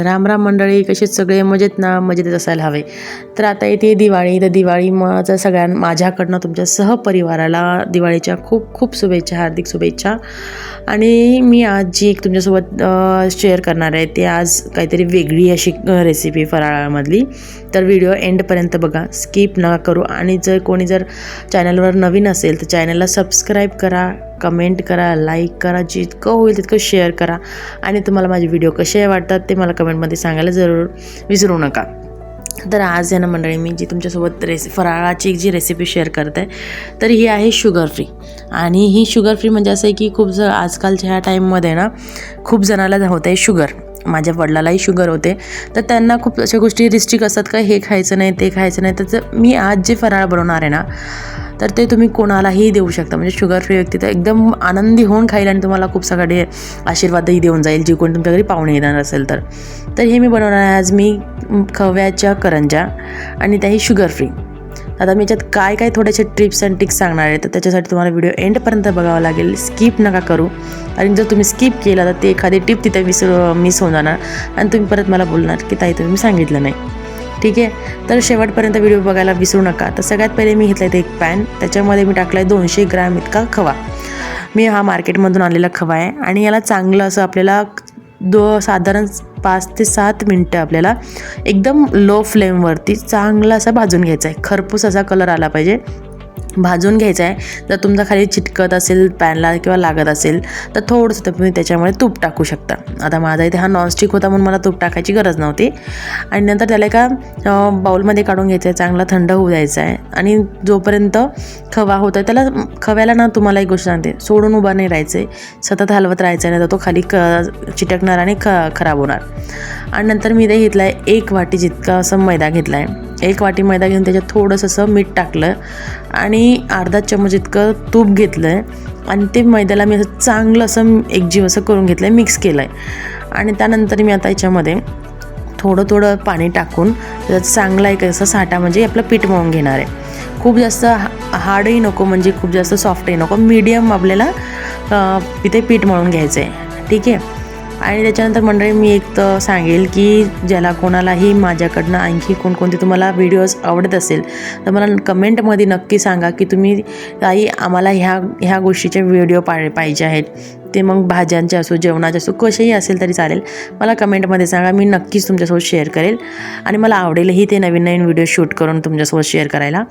राम राम मंडळी कसे सगळे? मजेत ना? मजेतच असायला हवे. तर आता येते दिवाळी तर दिवाळी माझं सगळ्यां माझ्याकडनं तुमच्या सहपरिवाराला दिवाळीच्या खूप खूप शुभेच्छा हार्दिक शुभेच्छा. आणि मी आज जी एक तुमच्यासोबत शेअर करणार आहे ते आज काहीतरी वेगळी अशी रेसिपी फराळामधली. तर व्हिडिओ एंडपर्यंत बघा. स्किप न करू. आणि जर कोणी जर चॅनलवर नवीन असेल तर चॅनलला सबस्क्राईब करा. कमेंट करा लाईक करा जितकं होईल तितकं शेअर करा. आणि तुम्हाला माझे व्हिडिओ कसे वाटतात ते मला कमेंटमध्ये सांगायला जरूर विसरू नका. तर आज या ना मंडळी मी जी तुमच्यासोबत रेसि फराळाची जी रेसिपी शेअर करते आहे तर ही आहे शुगर फ्री आणि ही शुगर फ्री म्हणजे असं आहे की खूप ज आजकालच्या ह्या टाईममध्ये ना खूप जणाला होत आहे शुगर माझ्या वडिलालाही शुगर होते. तर त्यांना खूप अशा गोष्टी रिस्ट्रिक असतात का हे खायचं नाही ते खायचं नाही. तर मी आज जे फराळ बनवणार आहे ना तर ते तुम्ही कोणालाही देऊ शकता. म्हणजे शुगर फ्री व्यक्ती तर एकदम आनंदी होऊन खाईल आणि तुम्हाला खूप सगळे आशीर्वादही देऊन जाईल. जी कोणी तुमच्या घरी पाहुणे येणार असेल तर. तर हे मी बनवणार आहे. आज मी खव्याच्या करंजा आणि त्याही शुगर फ्री आता मी याच्यात काय काय थोड्याशा ट्रिप्स अँड टिक्स सांगणार आहे तर त्याच्यासाठी तुम्हाला व्हिडिओ एंडपर्यंत बघावं लागेल. स्किप नका करू. आणि जर तुम्ही स्किप केला तर ते एखादी टिप तिथे विसर मिस होऊन जाणार. आणि तुम्ही परत मला बोलणार की ताई तुम्ही सांगितलं नाही. ठीक आहे? तर शेवटपर्यंत व्हिडिओ बघायला विसरू नका. तर सगळ्यात पहिले मी घेतलं आहे एक पॅन. त्याच्यामध्ये मी टाकलं आहे दोनशे ग्रॅम इतका खवा. मी हा मार्केटमधून आलेला खवा आहे. आणि याला चांगलं असं आपल्याला दो साधारण पाच ते सात मिनटं आपल्याला एकदम लो फ्लेमवरती चांगला असा भाजून घ्यायचा आहे. खरपूस असा कलर आला पाहिजे. भाजून घ्यायचं आहे. जर तुमचा खाली चिटकत असेल पॅनला किंवा लागत असेल तर थोडंसं तुम्ही त्याच्यामुळे तूप टाकू शकता. आता माझा इथे हा नॉनस्टिक होता म्हणून मला तूप टाकायची गरज नव्हती. आणि नंतर त्याला एका बाऊलमध्ये काढून घ्यायचं आहे चांगला थंड होऊ द्यायचा आहे आणि जोपर्यंत खवा होतो आहे त्याला खव्याला ना तुम्हाला एक गोष्ट सांगते. सोडून उभा नाही राहायचं आहे सतत हलवत राहायचं आहे नाही तर तो खाली क चिटकणार आणि ख खराब होणार. आणि नंतर मी ते घेतला आहे एक वाटी जितका असं मैदा घेतला आहे एक वाटी मैदा घेऊन त्याच्यात थोडंसं असं मीठ टाकलं. आणि मी अर्धा चम्मच इतकं तूप घेतलं आहे आणि ते मैद्याला मी असं चांगलं असं एकजीव असं करून घेतलं आहे मिक्स केलं आहे आणि त्यानंतर मी आता याच्यामध्ये थोडं थोडं पाणी टाकून त्याचा चांगला एक असं साठा म्हणजे आपलं पीठ मळून घेणार आहे. खूप जास्त हा हार्डही नको म्हणजे खूप जास्त सॉफ्टही नको मीडियम आपल्याला इथे पीठ मळून घ्यायचं आहे ठीक आहे? आणि त्याच्यानंतर मंडळी मी एक तर सांगेल की ज्याला कोणालाही माझ्याकडनं आणखी कोणकोणते तुम्हाला व्हिडिओज आवडत असेल तर मला कमेंटमध्ये नक्की सांगा की तुम्ही काही आम्हाला ह्या ह्या गोष्टीचे व्हिडिओ पा पाहिजे आहेत. ते मग भाज्यांचे असो जेवणाचे असो कसेही असेल तरी चालेल. मला कमेंटमध्ये सांगा मी नक्कीच तुमच्यासोबत शेअर करेल. आणि मला आवडेलही ते नवीन नवीन व्हिडिओ शूट करून तुमच्यासोबत शेअर करायला.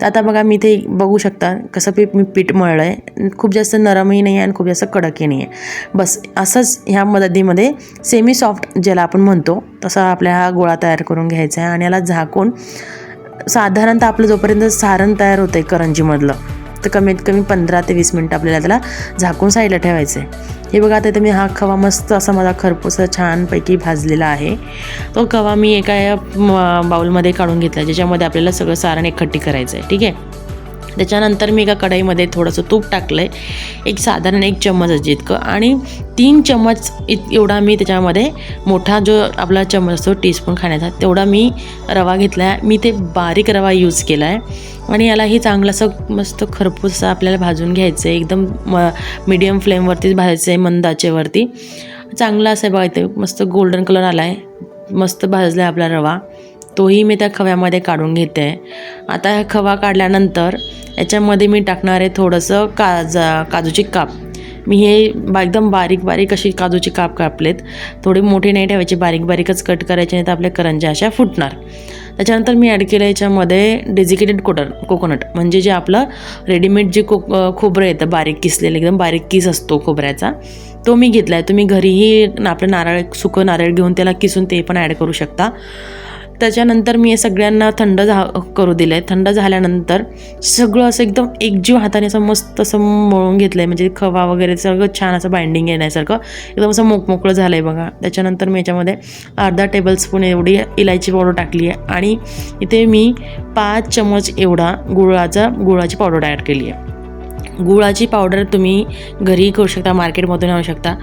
तर आता बघा मी ते बघू शकता कसं पीठ मी पीठ मळलं आहे खूप जास्त नरमही नाही आहे आणि खूप जास्त कडकही नाही आहे. बस असंच ह्या मदतीमध्ये सेमी सॉफ्ट ज्याला आपण म्हणतो तसा आपल्या हा गोळा तयार करून घ्यायचा आहे. आणि याला झाकून साधारणतः आपलं जोपर्यंत सारण तयार होतं आहे करंजीमधलं तर कमीत कमी पंधरा ते वीस मिनटं आपल्याला त्याला झाकून साईडला ठेवायचं आहे हे बघा आता मी हा खवा मस्त असा माझा खरपूस छानपैकी भाजलेला आहे. तो खवा मी एका बाऊलमध्ये काढून घेतला ज्याच्यामध्ये आपल्याला सगळं सारण एकखट्टी करायचं आहे ठीक आहे? त्याच्यानंतर मी एका कढईमध्ये थोडंसं तूप टाकलं आहे एक साधारण एक चम्मच जितकं. आणि तीन चम्मच इत एवढा मी त्याच्यामध्ये मोठा जो आपला चम्मच असतो टीस्पून खाण्याचा तेवढा मी रवा घेतला आहे मी ते बारीक रवा यूज केला आहे आणि यालाही चांगलं असं मस्त खरपूस आपल्याला भाजून घ्यायचं आहे एकदम म मीडियम फ्लेमवरतीच भाजायचं आहे मंदाचेवरती चांगला असं बघा इथे मस्त गोल्डन कलर आला आहे मस्त भाजला आहे आपला रवा. तोही मी त्या खव्यामध्ये काढून घेते. आहे आता ह्या खवा काढल्यानंतर याच्यामध्ये मी टाकणार आहे थोडंसं काजा काजूची काप. मी हे बा एकदम बारीक बारीक अशी काजूची काप कापलेत. थोडी मोठी नाही ठेवायचे बारीक बारीकच कट करायचे नाही तर आपल्या करंज्या अशा फुटणार. त्याच्यानंतर मी ॲड केलं याच्यामध्ये डेझिकेटेड कोटर कोकोनट म्हणजे जे आपलं रेडीमेड जे को खोबरं येतं बारीक किसलेलं एकदम बारीक किस असतो खोबऱ्याचा तो मी घेतला आहे तुम्ही घरीही आपलं नारळ सुकं नारळ घेऊन त्याला किसून ते पण ॲड करू शकता. त्याच्यानंतर मी हे सगळ्यांना थंड झा करू दिलं आहे थंड झाल्यानंतर सगळं असं एकदम एकजीव हाताने असं मस्त असं मळून घेतलं आहे म्हणजे खवा वगैरे सगळं छान असं बाइंडिंग येण्यासारखं. एकदम असं मोकमोकळं झालं आहे बघा. त्याच्यानंतर मी याच्यामध्ये अर्धा टेबलस्पून एवढी इलायची पावडर टाकली आहे आणि इथे मी पाच चमच एवढा गुळाचा गुळाची पावडर ॲड केली आहे गुळाची पावडर तुम्ही घरी करू शकता मार्केटमधून आणू शकता.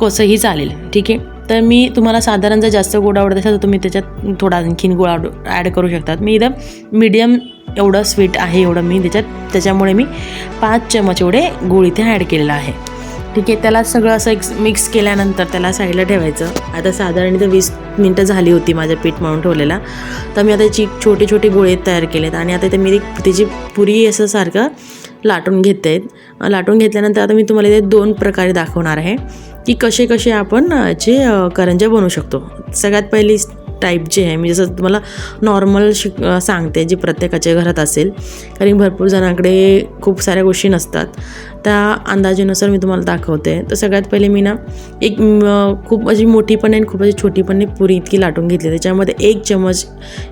कसंही चालेल. ठीक आहे? तर मी तुम्हाला साधारण जर जास्त गोड आवडत असेल तर तुम्ही त्याच्यात थोडा आणखीन गोड ॲड करू शकतात. मी इथं मीडियम एवढं स्वीट आहे एवढं मी त्याच्यात त्याच्यामुळे मी पाच चमच एवढे गोळ इथे ॲड केलेलं आहे. ठीक आहे त्याला सगळं असं एक मिक्स केल्यानंतर त्याला साईडला ठेवायचं. आता साधारण इथं वीस मिनटं झाली होती माझं पीठ म्हणून ठेवलेला. तर मी आता याची छोटे छोटे गोळे तयार केलेत आणि आता ते मी त्याची पुरी असं सारखं लाटून घेते. आहेत लाटून घेतल्यानंतर आता मी तुम्हाला इथे दोन प्रकारे दाखवणार आहे की कसे कसे आपण याचे करंजे करंज्या बनवू शकतो. सगळ्यात पहिली टाईप जे आहे मी जसं तुम्हाला नॉर्मल शिक सांगते जी प्रत्येकाच्या घरात असेल. कारण भरपूर जणांकडे खूप साऱ्या गोष्टी नसतात. त्या अंदाजेनुसार मी तुम्हाला दाखवते. तर सगळ्यात पहिले मी ना एक खूप अशी मोठी पण आहे आणि खूप अशी छोटी पण आहे. पुरी इतकी लाटून घेतली त्याच्यामध्ये एक चमच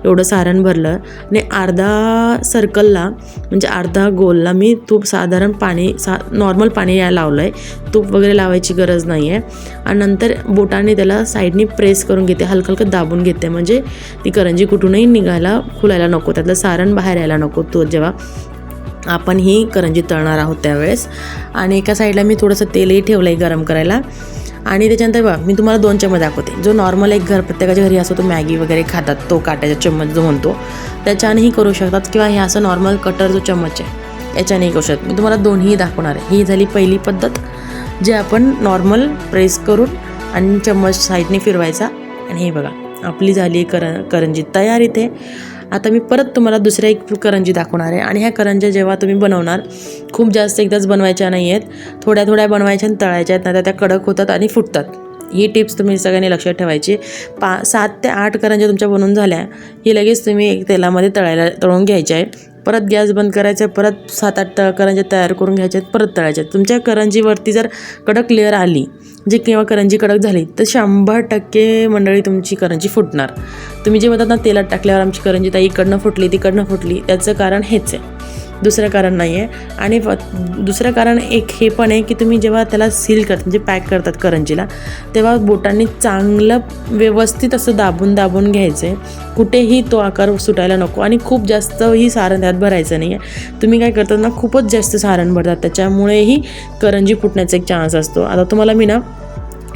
एवढं सारण भरलं आणि अर्धा सर्कलला म्हणजे अर्धा गोलला मी तूप साधारण पाणी सा नॉर्मल पाणी या लावलं आहे तूप वगैरे लावायची गरज नाही आहे आणि नंतर बोटाने त्याला साईडनी प्रेस करून घेते. हलकं हलकं दाबून घेते. म्हणजे ती करंजी कुठूनही निघायला खुलायला नको. त्यातलं सारण बाहेर यायला नको. तो जेव्हा आपण ही करंजी तळणार आहोत त्यावेळेस. आणि एका साईडला मी थोडंसं तेलही ठेवलं आहे गरम करायला. आणि त्याच्यानंतर बघा मी तुम्हाला दोन चम्मच दाखवते. जो नॉर्मल एक घर प्रत्येकाच्या घरी असतो तो मॅगी वगैरे खातात तो काट्याचा चम्मच जो म्हणतो त्याच्यानेही करू शकतात किंवा हे असं नॉर्मल कटर जो चम्मच आहे याच्यानेही करू शकतात. मी तुम्हाला दोन्ही दाखवणार आहे. ही झाली पहिली पद्धत जे आपण नॉर्मल प्रेस करून आणि चम्मच साईडने फिरवायचा. आणि हे बघा आपली झाली आहे कर करंजी तयार इथे. आता मी परत तुम्हाला दुसऱ्या एक करंजी दाखवणार आहे. आणि ह्या करंज्या जेव्हा तुम्ही बनवणार खूप जास्त एकदाच बनवायच्या नाही आहेत थोड्या थोड्या बनवायच्या आणि तळायच्या आहेत नाही त्या कडक होतात आणि फुटतात. ही टिप्स तुम्ही सगळ्यांनी लक्षात ठेवायची. पा सात ते आठ करंज्या तुमच्या बनवून झाल्या ही लगेच तुम्ही एक तेलामध्ये तळायला तळून घ्यायच्या आहे परत गॅस बंद करायचं परत सात आठ करंज्या तयार करून घ्यायच्या आहेत परत तळायच्या आहेत. तुमच्या करंजीवरती जर कडक लेअर आली जे किंवा करंजी कडक झाली तर शंभर टक्के मंडळी तुमची करंजी फुटणार. तुम्ही जे म्हणतात ना तेलात टाकल्यावर आमची करंजी ताई इकडनं फुटली तिकडनं फुटली त्याचं कारण हेच आहे. दुसरं कारण नाही आहे आणि दुसरं कारण एक हे पण आहे की तुम्ही जेव्हा त्याला सील करता म्हणजे पॅक करतात करंजीला तेव्हा बोटांनी चांगलं व्यवस्थित असं दाबून दाबून घ्यायचं आहे कुठेही तो आकार सुटायला नको आणि खूप जास्तही सारण त्यात भरायचं नाही आहे तुम्ही काय करतात ना खूपच जास्त सारण भरतात. त्याच्यामुळेही करंजी फुटण्याचा एक चान्स असतो. आता तुम्हाला मी ना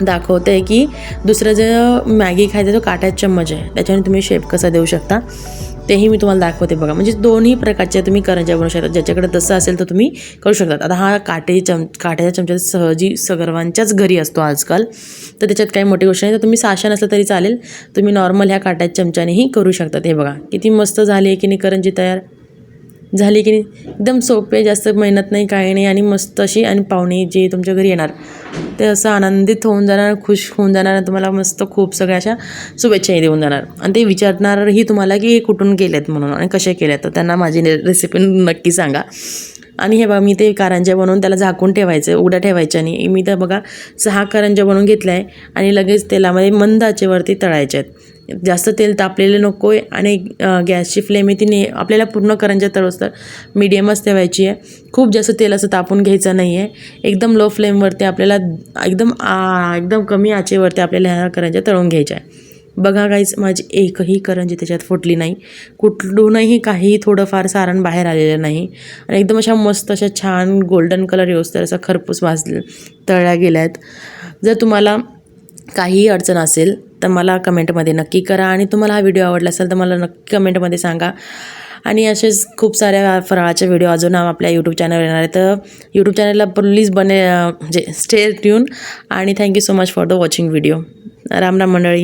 दाखवते आहे की दुसरं जे मॅगी खायचा जो काट्यात चम्मच आहे. त्याच्याने तुम्ही शेप कसा देऊ शकता. तेही मी तुम्हाला दाखवते बघा. म्हणजे दोन्ही प्रकारच्या तुम्ही करंज्या बनवू शकता. ज्याच्याकडे तसं असेल तर तुम्ही करू शकतात आता हा काटे चम काट्याच्या चमचा सहजी सर्वांच्याच घरी असतो आजकाल. तर त्याच्यात काही मोठी गोष्ट नाही. तर तुम्ही साशा नसलं तरी चालेल. तुम्ही नॉर्मल ह्या काट्याच्या चमच्यानेही करू शकतात. हे बघा. किती मस्त झाली आहे की नाही करंजी तयार. झाली की नाही? एकदम सोपे जास्त मेहनत नाही काही नाही आणि मस्त अशी आणि पाहुणे जे तुमच्या घरी येणार ते असं आनंदित होऊन जाणार खुश होऊन जाणार तुम्हाला मस्त खूप सगळ्या अशा शुभेच्छाही देऊन जाणार. आणि ते विचारणारही तुम्हाला की हे कुठून केलेत म्हणून आणि कसे केलेत? तर त्यांना माझी रेसिपी नक्की सांगा. आणि हे बघा मी ते कारंज्या बनवून त्याला झाकून ठेवायचं उड्या ठेवायच्या आणि मी तर बघा सहा करंज्या बनवून घेतल्या आहे आणि लगेच तेलामध्ये मंद आचेवरती तळायच्या आहेत. जास्त तेल तापलेले नको आहे आणि गॅसची फ्लेम आहे ती ने आपल्याला पूर्ण करंज्या तळोस्तर मीडियमच ठेवायची आहे. खूप जास्त तेल असं तापून घ्यायचं नाही आहे एकदम लो फ्लेमवरती आपल्याला एकदम आ, एकदम कमी आचेवरती आपल्याला ह्या करंज्या तळून घ्यायच्या आहे बघा काहीच माझी एकही करंजी त्याच्यात फुटली नाही. कुठलूनही काही थोडंफार सारण बाहेर आलेलं नाही. आणि एकदम अशा मस्त अशा छान गोल्डन कलर व्यवस्थित असं असा खरपूस भाजले तळल्या गेल्या आहेत जर तुम्हाला काहीही अडचण असेल तर मला कमेंटमध्ये नक्की करा. आणि तुम्हाला हा व्हिडिओ आवडला असेल तर मला नक्की कमेंटमध्ये सांगा. आणि असेच खूप साऱ्या फराळाचे व्हिडिओ अजून आपल्या यूट्यूब चॅनलवर येणार आहे तर यूट्यूब चॅनलला प्लीज बने म्हणजे स्टे ट्यून आणि thank you so much for the watching video Ram Ram मंडळी.